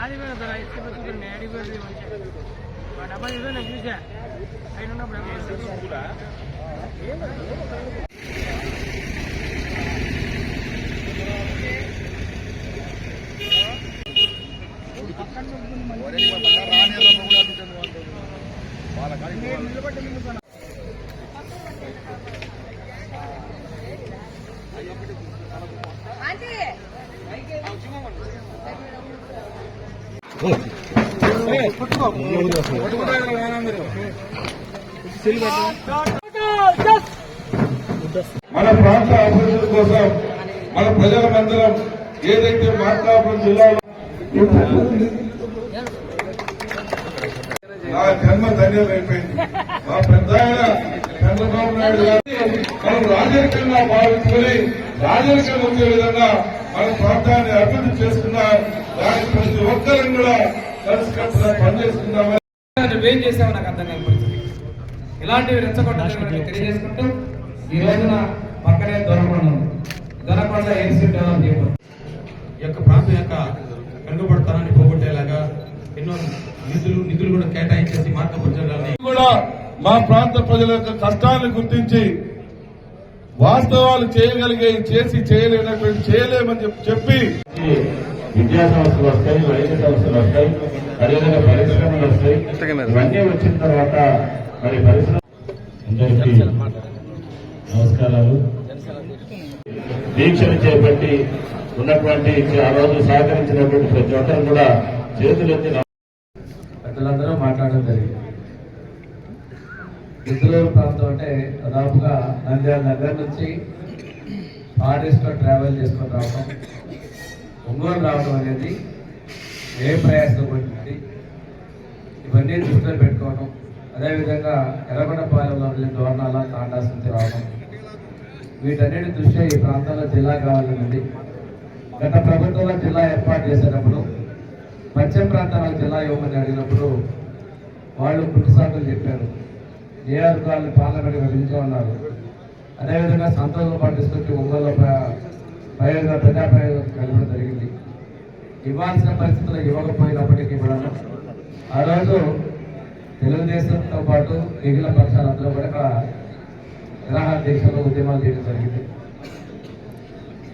అది కూడా ధర ఇస్తే బతుకుతుంది అడిగి పోయి మంచిగా ఆ డబ్బా ఏదో నేను చూసా ఆయన ఉన్నప్పుడు ఎవరు మన ప్రాంత అభివృద్ధి కోసం మన ప్రజలమందరం ఏదైతే మార్కాపురం జిల్లాలో నా జన్మ ధన్యమైపోయింది. మా పెద్ద చంద్రబాబు నాయుడు గారిని మనం రాజరికంగా భావించుకుని రాజకీయం వచ్చే విధంగా మన ప్రాంతాన్ని అభివృద్ధి చేసుకున్నాం దానికి ప్రతి ఒక్కరిని కూడా కలిసికట్టుగా నువ్వేం చేసావు నాకు అర్థం కాని పరిస్థితి ఇలాంటివి రెచ్చగొట్టాలని తెలియజేసుకుంటూ ఈ రోజున పక్కనే దొరకొండ దొరకొండ ఏసీ డెవలప్ చేయబోతుంది ఈ యొక్క ప్రాంతం యొక్క వెనుకబడతనాన్ని పోగొట్టేలాగా ఎన్నో నిధులు నిధులు కూడా కేటాయించేసి జిల్లాని కూడా మా ప్రాంత ప్రజల యొక్క కష్టాలను గుర్తించి వాస్తవాలు చేయగలిగే చేసి చేయలేనటువంటి చేయలేమని చెప్పి చెప్పి విద్యా సంస్థలు వస్తాయి వైద్య సంస్థలు వస్తాయి అదేవిధంగా పరిశ్రమలు వస్తాయి. ఇవన్నీ వచ్చిన తర్వాత మరి పరిశ్రమ అందరికీ నమస్కారాలు. దీక్షను చేపట్టి ఉన్నటువంటి ఆ రోజు సహకరించినటువంటి ప్రతి ఒక్కరు కూడా చేతులెత్తి పెద్దలందరూ మాట్లాడడం జరిగింది. గుంటూరు ప్రాంతం అంటే దాదాపుగా నంద్యాల నగర్ నుంచి ఫారెస్ట్లో ట్రావెల్ చేసుకొని రావడం ఒంగోలు రావడం అనేది ఏ ప్రయాసం పడుతుంది ఇవన్నీ దృష్టిలో పెట్టుకోవడం అదేవిధంగా ఎర్రగొండపాలెంలో ఉండే దోర్ణాల తాండాస్ రావడం వీటన్నిటి దృష్ట్యా ఈ ప్రాంతంలో జిల్లా కావాలన్నది. గత ప్రభుత్వంలో జిల్లా ఏర్పాటు చేసేటప్పుడు పశ్చిమ ప్రాంతాల జిల్లా ఇవ్వమని అడిగినప్పుడు వాళ్ళు పుట్టుసాకులు చెప్పారు. జేఆర్ గారిని పార్లమెంట్ విభజించమన్నారు అదేవిధంగా సంతోషం పాటు తీసుకొచ్చి ఒంగోలు ప్రయోగ ప్రజా ప్రయోజనం కలపడం జరిగింది. ఇవ్వాల్సిన పరిస్థితులు ఇవ్వకపోయినప్పటికీ కూడా ఆ రోజు తెలుగుదేశంతో పాటు మిగిలిన పక్షాలందరూ కూడా నిరాహార దీక్షలో ఉద్యమాలు చేయడం జరిగింది.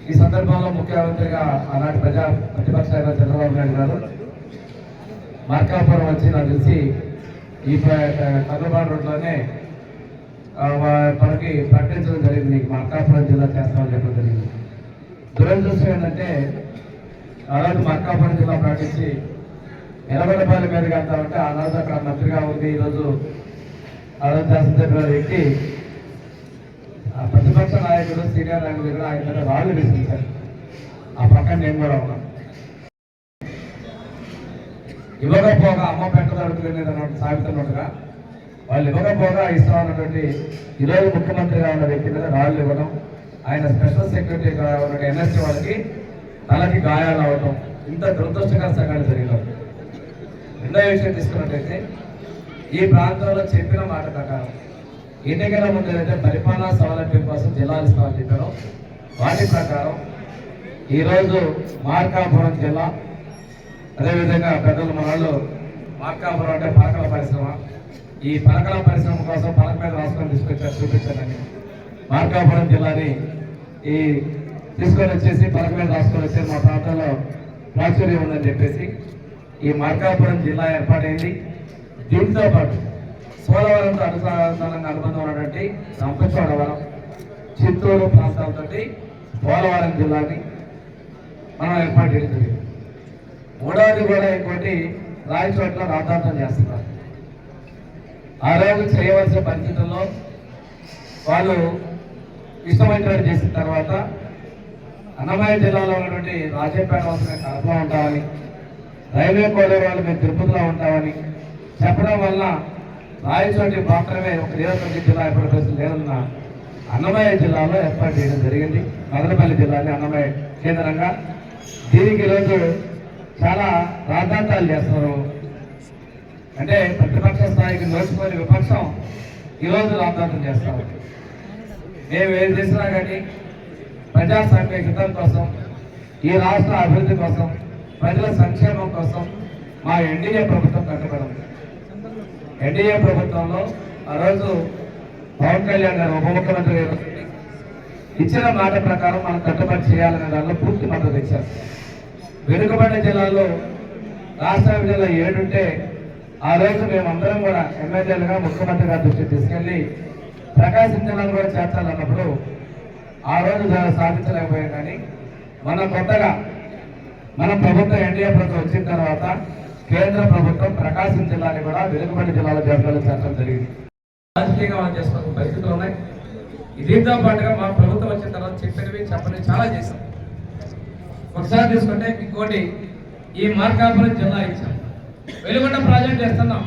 ఈ సందర్భంలో ముఖ్యమంత్రిగా ఆనాటి ప్రజా ప్రతిపక్ష చంద్రబాబు నాయుడు గారు మార్కాపురం వచ్చి నాకు తెలిసి ఈ కర్రబాడు రోడ్లోనే మనకి ప్రకటించడం జరిగింది. నీకు మార్కాపురం జిల్లా చేస్తామని చెప్పడం జరిగింది. దురదృష్టం ఏంటంటే ఆ రోజు మార్కాపురం జిల్లా ప్రకటించి ఎర్రగొండపల్లి మీదకి వెళ్తామంటే ఆనాడు అక్కడ మంత్రిగా ఉంది ఈరోజు ఆ రోజు శాసనసభ్యుల వ్యక్తి ప్రతిపక్ష నాయకుడు సీనియర్ నాయకుడు కూడా ఆయన మీద రాళ్ళు విసిరించారు ఆ పక్కన నేను కూడా ఇవ్వకపోగా అమ్మ పెట్టదు అడుగుతున్నది అన్నట్టు సాగుతున్నట్టుగా వాళ్ళు ఇవ్వకపోగా ఇస్తామన్నటువంటి ఈరోజు ముఖ్యమంత్రిగా ఉన్న వ్యక్తి మీద రాళ్ళు ఇవ్వడం ఆయన స్పెషల్ సెక్రటరీగా ఉన్న ఎన్ఎస్సీ వాళ్ళకి తలకి గాయాలు అవ్వడం ఇంత దురదృష్టకర సంఘటన జరిగినారు రెండో విషయం తీసుకున్నట్టయితే ఈ ప్రాంతంలో చెప్పిన మాట ప్రకారం ఎన్నికల ముందు ఏదైతే పరిపాలనా సౌలభ్యం కోసం జిల్లాలు ఇస్తామని చెప్పారో వాటి ప్రకారం ఈరోజు మార్కాపురం జిల్లా అదేవిధంగా పెద్దలు మన మార్కాపురం అంటే పలకల పరిశ్రమ. ఈ పలకల పరిశ్రమ కోసం పలక మీద రాసుకొని తీసుకొచ్చారు చూపించాలని మార్కాపురం జిల్లాని ఈ తీసుకొని వచ్చేసి పలక మీద రాసుకొని వచ్చే మా ప్రాంతంలో ప్రాచుర్యం ఉందని చెప్పేసి ఈ మార్కాపురం జిల్లా ఏర్పాటైంది. దీంతో పాటు పోలవరంతో అనుసంధానంగా అనుబంధం ఉన్నటువంటి రంపచోడవరం చిత్తూరు ప్రాంతాలతోటి పోలవరం జిల్లాని మనం ఏర్పాటు చేయడం మూడవది కూడా ఇంకోటి రాయచోట్ల రాద్ధాంతం చేస్తున్నారు. ఆ రోజు చేయవలసిన పరిస్థితుల్లో వాళ్ళు ఇష్టమైనటువంటి చేసిన తర్వాత అన్నమయ్య జిల్లాలో ఉన్నటువంటి రాజంపేట వస్తున్న కడపలో ఉంటామని రైల్వే కోడే వాళ్ళు మేము తిరుపతిలో ఉంటామని చెప్పడం వల్ల రాయచోటి మాత్రమే ఒక నియోజకవర్గ జిల్లా ఏర్పాటు పరిస్థితి లేదన్న అన్నమయ్య జిల్లాలో ఏర్పాటు చేయడం జరిగింది. మదనపల్లి జిల్లాని అన్నమయ్య కేంద్రంగా. దీనికి ఈరోజు చాలా రాద్ధాంతాలు చేస్తున్నారు. అంటే ప్రతిపక్ష స్థాయికి నోచుకొని విపక్షం ఈరోజు రాద్ధాంతం చేస్తారు మేము ఏం చేసినా కానీ ప్రజాస్వామ్య హితం కోసం ఈ రాష్ట్ర అభివృద్ధి కోసం ప్రజల సంక్షేమం కోసం మా ఎన్డీఏ ప్రభుత్వం కట్టుబడింది ఎన్డీఏ ప్రభుత్వంలో ఆ రోజు పవన్ కళ్యాణ్ గారు ఉప ముఖ్యమంత్రి ఇచ్చిన మాట ప్రకారం మనం కట్టుబడి చేయాలనే దానిలో పూర్తి మద్దతు ఇచ్చారు. వెనుకబడిన జిల్లాల్లో రాష్ట్ర జిల్లా ఏడుంటే ఆ రోజు మేమందరం కూడా ఎమ్మెల్యేలుగా ముఖ్యమంత్రి గారి దృష్టికి తీసుకెళ్ళి ప్రకాశం జిల్లాను కూడా చేర్చాలన్నప్పుడు ఆ రోజు సాధించలేకపోయాం కానీ మన కొత్తగా మన ప్రభుత్వం ఎన్డీఏ ప్రభుత్వం వచ్చిన తర్వాత కేంద్ర ప్రభుత్వం ప్రకాశం జిల్లాని కూడా వెనుకబడి జిల్లాల జాబితాలో చేర్చడం జరిగింది. రాజకీయంగా మనం చేసుకున్న పరిస్థితులు ఉన్నాయి. దీంతో పాటుగా మా ప్రభుత్వం వచ్చిన తర్వాత చెప్పినవి చెప్పని చాలా చేశాం. ఒకసారి తీసుకుంటే ఇంకోటి ఈ మార్కాపురం జిల్లా ఇచ్చాం. వెలుగొండ ప్రాజెక్ట్ చేస్తున్నాం.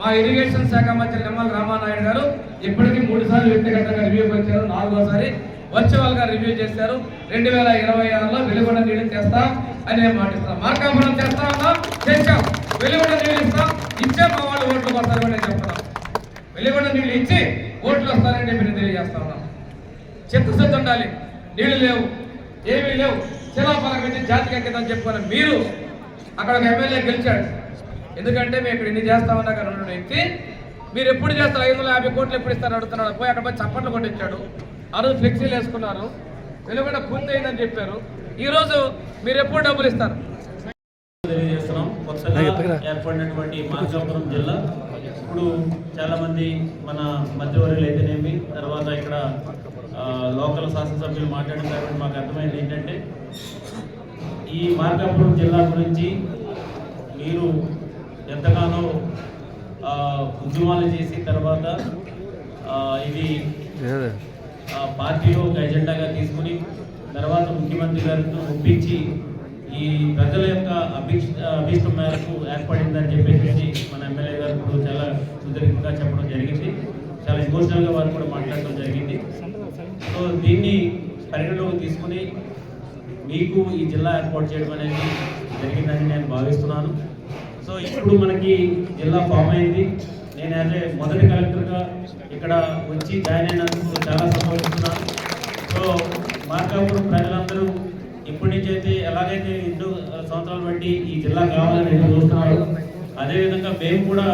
మా ఇరిగేషన్ శాఖ మంత్రి నిమ్మల రామానాయుడు గారు ఇప్పటికీ మూడు సార్లు వ్యక్తిగతంగా రివ్యూకి వచ్చారు. నాలుగోసారి వర్చువల్గా రివ్యూ చేశారు. రెండు వేల ఇరవై ఆరులో వెలుగొండ నీళ్ళు చేస్తాం అని నేను మాటిస్తాం మార్కాపురం చేస్తా ఉన్నాం చేశాం. వెలుగొండ నీళ్ళు ఇస్తాం. ఇచ్చే మా వాళ్ళు ఓట్లు వస్తారు నేను చెప్తున్నాం. వెలుగొండ నీళ్ళు ఇచ్చి ఓట్లు వస్తారని చెప్పి తెలియజేస్తా ఉన్నాం. చిత్తశుద్ధి ఉండాలి. నీళ్ళు లేవు. ఏమీ లేవు. శిలాఫలం పెట్టి జాతికి అంకితం చెప్పుకున్న మీరు అక్కడ ఒక ఎమ్మెల్యే గెలిచాడు. ఎందుకంటే మేము ఇక్కడ ఇన్ని చేస్తా ఉన్నా కానీ ఉన్న వ్యక్తి. మీరు ఎప్పుడు చేస్తారు? ఐదు వందల యాభై కోట్లు ఎప్పుడు ఇస్తారు అడుగుతున్నాడు. పోయి అక్కడ పోయి చప్పట్లు కొట్టించాడు. ఆ రోజు ఫ్లెక్సీలు వేసుకున్నారు. వెలుగుండ పూర్తి అయిందని చెప్పారు. ఈ రోజు మీరు ఎప్పుడు డబ్బులు ఇస్తారు? తెలియజేస్తున్నాం. కొత్తగా ఏర్పడినటువంటి మార్కాపురం జిల్లా. ఇప్పుడు చాలా మంది మన మధ్యవర్యులు అయితేనేమి తర్వాత ఇక్కడ లోకల్ శాసనసభ్యులు మాట్లాడిన తర్వాత మాకు అర్థమైంది ఏంటంటే ఈ మార్కాపురం జిల్లా గురించి మీరు ఎంతగానో ఉద్యమాలు చేసి తర్వాత ఇది పార్టీలో ఒక ఎజెండాగా తీసుకుని తర్వాత ముఖ్యమంత్రి గారితో ఒప్పించి ఈ ప్రజల యొక్క అభిక్ష అభిష్టం మేరకు ఏర్పడిందని చెప్పేసి మన ఎమ్మెల్యే గారు ఇప్పుడు చాలా సుదీర్ఘంగా చెప్పడం జరిగింది. చాలా ఎమోషనల్గా వారు కూడా మాట్లాడడం జరిగింది. సో దీన్ని పరిగణలోకి తీసుకుని మీకు ఈ జిల్లా ఏర్పాటు చేయడం అనేది జరిగిందని నేను భావిస్తున్నాను. సో ఇప్పుడు మనకి జిల్లా ఫామ్ అయింది. నేను అదే మొదటి కలెక్టర్గా ఇక్కడ వచ్చి జాయిన్ అయినందుకు చాలా సంతోషిస్తున్నాను. సో మార్కాపురం ప్రజలందరూ ఇప్పటి నుంచి అయితే ఎలాగైతే ఎన్నో సంవత్సరాలు బట్టి ఈ జిల్లా కావాలని ఎదురు చూస్తున్నారు అదేవిధంగా మేము కూడా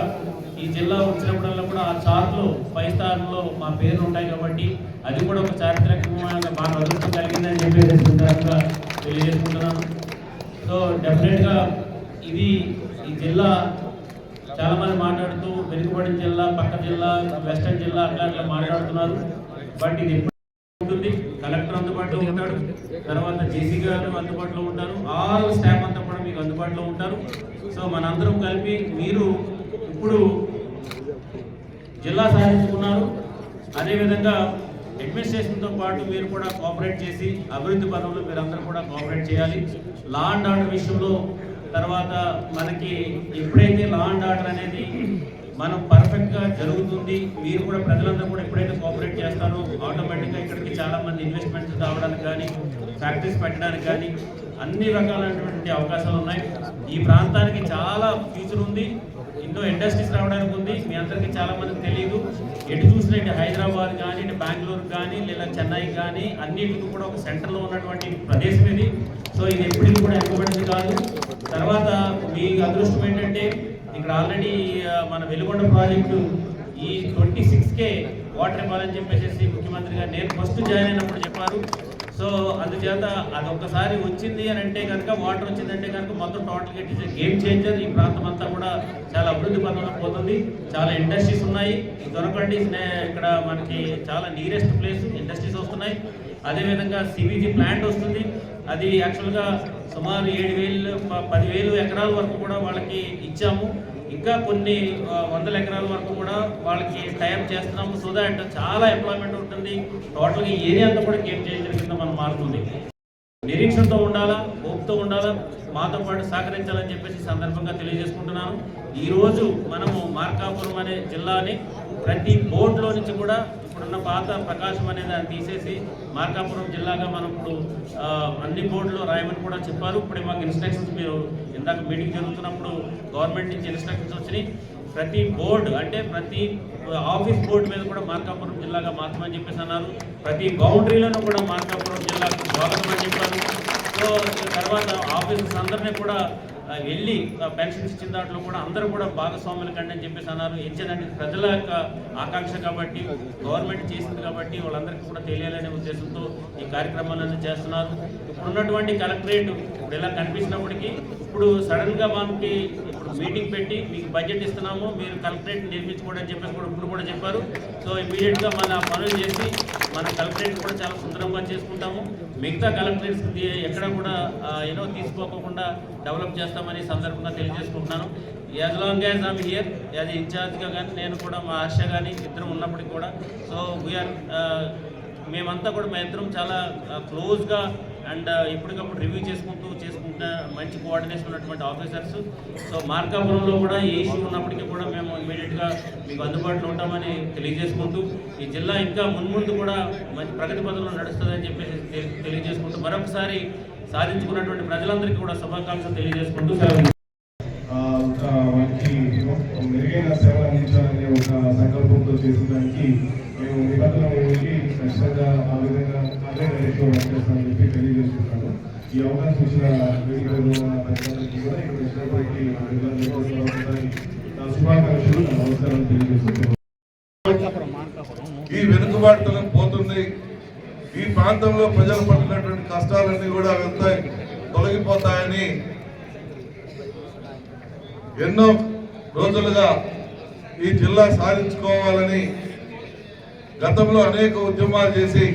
ఈ జిల్లా వచ్చినప్పుడల్లా కూడా ఆ చార్ట్లో ఫైవ్ స్టార్లో మా పేర్లు ఉంటాయి కాబట్టి అది కూడా ఒక చారిత్రకమైన బాగా అదృష్టం కలిగిందని చెప్పేసి సందర్భంగా తెలియజేసుకుంటున్నాను. సో డెఫినెట్గా ఇది ఈ జిల్లా చాలామంది మాట్లాడుతూ వెనుకబడిన జిల్లా పక్క జిల్లా వెస్టర్న్ జిల్లా అట్లా అట్లా మాట్లాడుతున్నారు. బట్ ఇది ఉంటుంది? కలెక్టర్ అందుబాటులో ఉంటాడు. తర్వాత జేసీ గారు అందుబాటులో ఉంటారు. ఆల్ స్టాఫ్ అంతా కూడా మీకు అందుబాటులో ఉంటారు. సో మనందరం కలిపి మీరు ఇప్పుడు జిల్లా సాధించుకున్నారు. అదేవిధంగా అడ్మినిస్ట్రేషన్తో పాటు మీరు కూడా కోఆపరేట్ చేసి అభివృద్ధి పనులు మీరందరూ కూడా కోఆపరేట్ చేయాలి. లా అండ్ ఆర్డర్ విషయంలో తర్వాత మనకి ఎప్పుడైతే లా అండ్ ఆర్డర్ అనేది మనం పర్ఫెక్ట్గా జరుగుతుంది మీరు కూడా ప్రజలందరూ కూడా ఎప్పుడైతే కోఆపరేట్ చేస్తారో ఆటోమేటిక్గా ఇక్కడికి చాలా మంది ఇన్వెస్ట్మెంట్స్ రావడానికి కానీ ఫ్యాక్టరీస్ పెట్టడానికి కానీ అన్ని రకాలైనటువంటి అవకాశాలు ఉన్నాయి. ఈ ప్రాంతానికి చాలా ఫ్యూచర్ ఉంది. ఎన్నో ఇండస్ట్రీస్ రావడానికి ఉంది. మీ అందరికీ చాలా మందికి తెలియదు ఎటు చూసినా ఇటు హైదరాబాద్ కానీ ఇటు బెంగళూరు కానీ లేదా చెన్నై కానీ అన్నిటికీ కూడా ఒక సెంటర్లో ఉన్నటువంటి ప్రదేశం ఇది. సో ఇది ఎప్పటికీ కూడా ఎక్కువబడింది కాదు. తర్వాత మీ అదృష్టం ఏంటంటే ఇక్కడ ఆల్రెడీ మన వెలుగొండ ప్రాజెక్టు ఈ ట్వంటీ సిక్స్కే వాటర్ ఇవ్వాలని చెప్పేసి ముఖ్యమంత్రి గారు నేను ఫస్ట్ జాయిన్ అయినప్పుడు చెప్పారు. సో అందుచేత అది ఒక్కసారి వచ్చింది అని అంటే కనుక వాటర్ వచ్చిందంటే కనుక మొత్తం టోటల్ ఇట్ గేమ్ చేంజర్. ఈ ప్రాంతం అంతా కూడా చాలా అభివృద్ధి పదంలో పోతుంది. చాలా ఇండస్ట్రీస్ ఉన్నాయి. దొరకండి ఇక్కడ మనకి చాలా నియరెస్ట్ ప్లేస్ ఇండస్ట్రీస్ వస్తున్నాయి. అదేవిధంగా సిబిజీ ప్లాంట్ వస్తుంది. అది యాక్చువల్గా సుమారు ఏడు వేలు పదివేలు ఎకరాల వరకు కూడా వాళ్ళకి ఇచ్చాము. ఇంకా కొన్ని వందల ఎకరాల వరకు కూడా వాళ్ళకి టైప్ చేస్తున్నాము సో దాట్ చాలా ఎంప్లాయ్మెంట్ ఉంటుంది. టోటల్గా ఏరియా అంతా కూడా గేమ్ చేంజర్ కింద మనం మారుతుంది. నిరీక్షణతో ఉండాలా? ఓపుతో ఉండాలా? మాతో పాటు సహకరించాలని చెప్పేసి సందర్భంగా తెలియజేసుకుంటున్నాను. ఈరోజు మనము మార్కాపురం అనే జిల్లాని ప్రతి బోర్డులో నుంచి కూడా ఇప్పుడున్న పాత ప్రకాశం అనే దాన్ని తీసేసి మార్కాపురం జిల్లాగా మనం ఇప్పుడు అన్ని బోర్డులో రాయమని కూడా చెప్పారు. ఇప్పుడు మాకు ఇన్స్ట్రక్షన్స్ మీరు ఇందాక మీటింగ్ జరుగుతున్నప్పుడు గవర్నమెంట్ నుంచి ఇన్స్ట్రక్షన్స్ వచ్చినాయి. ప్రతి బోర్డు అంటే ప్రతి ఆఫీస్ బోర్డు మీద కూడా మార్కాపురం జిల్లాగా మార్చమని చెప్పేసి అన్నారు. ప్రతి బౌండరీలను కూడా మార్కాపురం జిల్లాకు స్వాగతం అని చెప్పారు. సో తర్వాత ఆఫీసర్స్ అందరినీ కూడా వెళ్ళి పెన్షన్ పెన్షన్స్ ఇచ్చిన దాంట్లో కూడా అందరూ కూడా భాగస్వాములు కండి అని చెప్పేసి అన్నారు. ఇచ్చేదంటే ప్రజల యొక్క ఆకాంక్ష కాబట్టి గవర్నమెంట్ చేసింది కాబట్టి వాళ్ళందరికీ కూడా తెలియాలనే ఉద్దేశంతో ఈ కార్యక్రమాలన్నీ చేస్తున్నారు. ఇప్పుడు ఉన్నటువంటి కలెక్టరేట్ ఇప్పుడు ఇలా కనిపించినప్పటికీ ఇప్పుడు సడన్గా మనకి మీటింగ్ పెట్టి మీకు బడ్జెట్ ఇస్తున్నాము మీరు కలెక్టరేట్ నిర్మించుకోవడం అని చెప్పేసి కూడా ఇప్పుడు కూడా చెప్పారు. సో ఇమీడియట్గా మన పనులు చేసి మన కలెక్టరేట్ కూడా చాలా సుందరంగా చేసుకుంటాము. మిగతా కలెక్టరేట్స్ ఎక్కడ కూడా ఏదో తీసుకోకుండా డెవలప్ చేస్తామని సందర్భంగా తెలియజేసుకుంటున్నాను. As long as am here as ఇన్ఛార్జ్గా కానీ నేను కూడా మా హర్ష కానీ ఇద్దరం ఉన్నప్పటికీ కూడా సో వీఆర్ మేమంతా కూడా మా ఇద్దరం చాలా క్లోజ్గా అండ్ ఎప్పటికప్పుడు రివ్యూ చేసుకుంటూ చేసుకుంటూ మంచి కోఆర్డినేషన్ ఉన్నటువంటి ఆఫీసర్స్ సో మార్కాపురంలో కూడా ఏ ఇష్యూ ఉన్నప్పటికీ కూడా మేము ఇమీడియట్గా మీకు అందుబాటులో ఉంటామని తెలియజేసుకుంటూ ఈ జిల్లా ఇంకా మున్ముందు కూడా మంచి ప్రగతి పథంలో నడుస్తుందని చెప్పేసి తెలియజేసుకుంటూ మరొకసారి సాధించుకున్నటువంటి ప్రజలందరికీ కూడా శుభాకాంక్షలు తెలియజేసుకుంటూ సెలవు. మెరుగైన సేవలు అందించాలనే ఒక సంకల్పంతో చేసిన దానికి మేము నిబంధనలు ఖచ్చితంగా ఆ విధంగా అదే డైరెక్ట్లో వర్క్ చేస్తామని చెప్పి తెలియజేస్తున్నాను ఈ అవకాశం ఇచ్చిన వేదికలో ఉన్న ప్రజలందరికీ కూడా ఇక్కడ వచ్చినటువంటి నా శుభాకాంక్షలు తెలియజేస్తున్నాను ఈ వెనుకబాటుతనం పోతుంది ఈ ప్రాంతంలో ప్రజలు పడుతున్నటువంటి కష్టాలన్నీ కూడా వెళ్తాయి తొలగిపోతాయని ఎన్నో రోజులుగా ఈ జిల్లా సాధించుకోవాలని గతంలో అనేక ఉద్యమాలు చేసి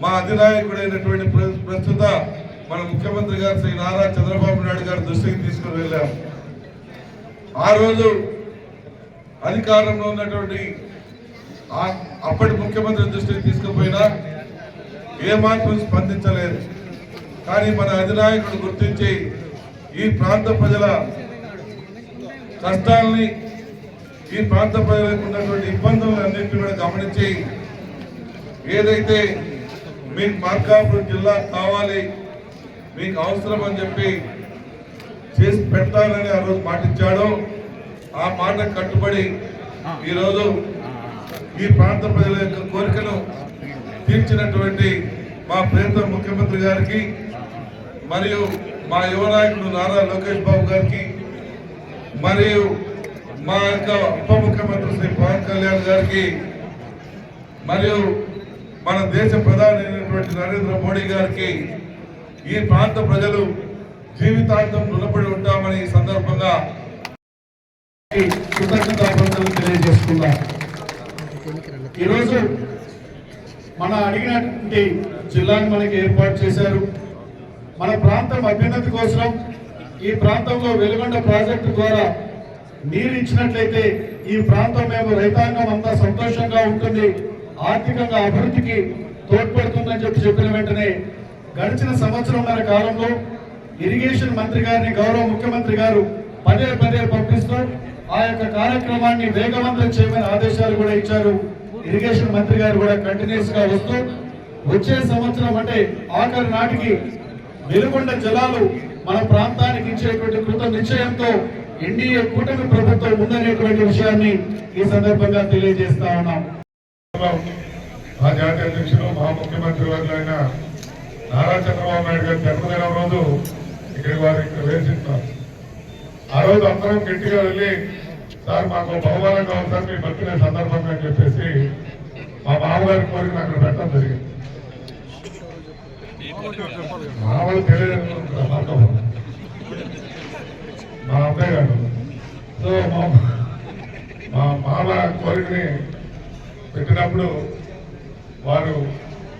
మా అధినాయకుడైనటువంటి ప్ర- ప్రస్తుత మన ముఖ్యమంత్రి గారు శ్రీ నారా చంద్రబాబు నాయుడు గారి దృష్టికి తీసుకుని వెళ్ళాం. ఆ రోజు అధికారంలో ఉన్నటువంటి అప్పటి ముఖ్యమంత్రి దృష్టికి తీసుకుపోయినా ఏ మాత్రం స్పందించలేదు. కానీ మన అధినాయకుడు గుర్తించి ఈ ప్రాంత ప్రజల కష్టాలని ఈ ప్రాంత ప్రజలకు ఉన్నటువంటి ఇబ్బందులను అన్నింటినీ కూడా గమనించి ఏదైతే మీకు మార్కాపురం జిల్లా కావాలి మీకు అవసరం అని చెప్పి చేసి పెడతానని ఆ రోజు మాటిచ్చాడు. ఆ మాట కట్టుబడి ఈరోజు ఈ ప్రాంత ప్రజల యొక్క కోరికను తీర్చినటువంటి మా ప్రేత ముఖ్యమంత్రి గారికి మరియు మా యువ నాయకుడు నారా లోకేష్ బాబు గారికి మరియు మా యొక్క ఉప ముఖ్యమంత్రి శ్రీ పవన్ కళ్యాణ్ గారికి మరియు మన దేశ ప్రధాని ఉన్నటువంటి నరేంద్ర మోడీ గారికి ఈ ప్రాంత ప్రజలు జీవితాంతం రుణపడి ఉంటామని ఈ సందర్భంగా కృతజ్ఞతాపత్రాలు తెలియజేసుకుందాం. ఈరోజు మన అడిగినటువంటి జిల్లాను మనకి ఏర్పాటు చేశారు. మన ప్రాంతం అభ్యున్నతి కోసం ఈ ప్రాంతంలో వెలుగొండ ప్రాజెక్టు ద్వారా నీరు ఇచ్చినట్లయితే ఈ ప్రాంతం మేము రైతాంగం అంతా సంతోషంగా ఉంటుంది. ఆర్థికంగా అభివృద్ధికి తోడ్పడుతుందని చెప్పి చెప్పిన వెంటనే గడిచిన సంవత్సరంన్నర కాలంలో ఇరిగేషన్ మంత్రి గారిని గౌరవ ముఖ్యమంత్రి గారు పదే పదే పంపిస్తూ ఆ యొక్క కార్యక్రమాన్ని వేగవంతం చేయమని ఆదేశాలు కూడా ఇచ్చారు. ఇరిగేషన్ మంత్రి గారు కూడా కంటిన్యూస్గా వస్తూ వచ్చే సంవత్సరం అంటే ఆఖరి నాటికి వెలుగొండ జలాలు మన ప్రాంతానికి ఇచ్చేటువంటి కృత నిశ్చయంతో ఎన్డీఏ కూటమి ప్రభుత్వం ఉందనేటువంటి విషయాన్ని ఈ సందర్భంగా తెలియజేస్తా ఉన్నాం. మా అధ్యక్షులు మా ముఖ్యమంత్రి వర్యులైన నారా చంద్రబాబు నాయుడు గారి జన్మదినం రోజు ఇక్కడికి వారు ఇక్కడ వేసిస్తారు ఆ రోజు అందరం గట్టిగా వెళ్ళి సార్ మాకు బహుమానం కావాలి సార్ మీ బర్త్డే సందర్భంగా అని చెప్పేసి మా మామగారి కోరిక అక్కడ పెట్టడం జరిగింది. మామూలు తెలియదు మా అబ్బాయి గారు. సో మా మా మామ కోరికని పెట్టినప్పుడు వారు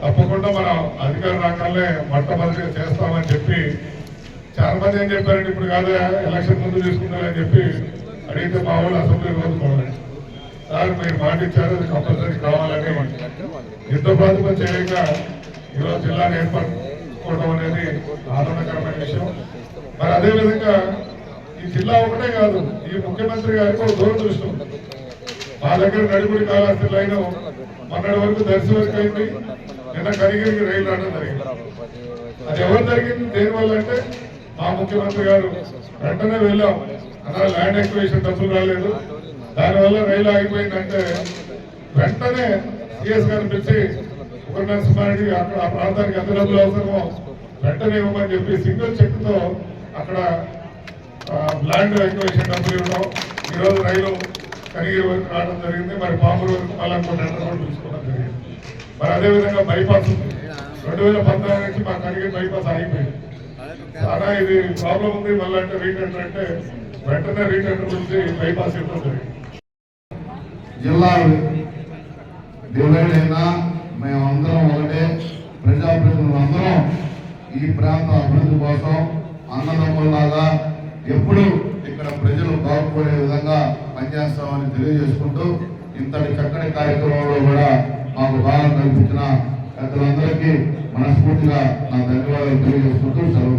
తప్పకుండా మనం అధికార రంగంలో మొట్టమొదటిగా చేస్తామని చెప్పి చాలా మంది ఏం చెప్పారంటే ఇప్పుడు కాదే ఎలక్షన్ ముందు తీసుకుంటారని చెప్పి అడిగితే మా వాళ్ళు అసెంబ్లీ కోరుకోవాలి సార్ మీరు మాట ఇచ్చారు అది కంపల్సరీ కావాలని యుద్ధ ప్రాతిపదిక చేయక ఈరోజు జిల్లాను ఏర్పడుకోవడం అనేది ఆనందకరమైన విషయం. మరి అదేవిధంగా ఈ జిల్లా ఒకటే కాదు ఈ ముఖ్యమంత్రి గారికి ఒక దూరదృష్టం. మా దగ్గర నడిపిడి కాలాస్తి లైన్ మొన్నటి వరకు దర్శి వరకు అయింది. నిన్న కరిగిరికి రైలు రావడం జరిగింది. అది ఎవరు జరిగింది దేనివల్ల అంటే మా ముఖ్యమంత్రి గారు. వెంటనే వెళ్ళాం. అలా ల్యాండ్ ఎక్వేషన్ డబ్బులు రాలేదు. దానివల్ల రైలు ఆగిపోయిందంటే వెంటనే సిఎస్ గారిని పిలిచి ఒక నరసింహారెడ్డి అక్కడ ఆ ప్రాంతానికి ఎంత డబ్బులు అవసరమో వెంటనే ఇవ్వమని చెప్పి సింగిల్ చెక్తో అక్కడ ల్యాండ్ ఎక్వేషన్ డబ్బులు ఇవ్వడం. ఈరోజు రైలు కనిగిరి వరకు రావడం జరిగింది. మరి పాములు వరకు మళ్ళీ ఇంకో కూడా జరిగింది. మరి అదేవిధంగా బైపాస్ ఉంది. రెండు వేల పద్నాలుగు నుంచి మా కనిగిరి బైపాస్ ఆగిపోయింది. చాలా ఇది ప్రాబ్లం ఉంది. మళ్ళీ అంటే రీటెండర్ అంటే వెంటనే రీటెండర్ గురించి బైపాస్ ఇవ్వడం జిల్లా డివైడ్ అయినా మేమందరం ఒకటే. ప్రజాప్రతినిధులందరం ఈ ప్రాంత అభివృద్ధి కోసం అన్నదమ్ముల్లాగా ఎప్పుడు ఇక్కడ ప్రజలు బాగుపడే విధంగా పనిచేస్తామని తెలియజేసుకుంటూ ఇంతటి చక్కటి కార్యక్రమంలో కూడా మాకు భాగం కల్పించిన పెద్దలందరికీ మనస్ఫూర్తిగా నా ధన్యవాదాలు తెలియజేసుకుంటూ సెలవు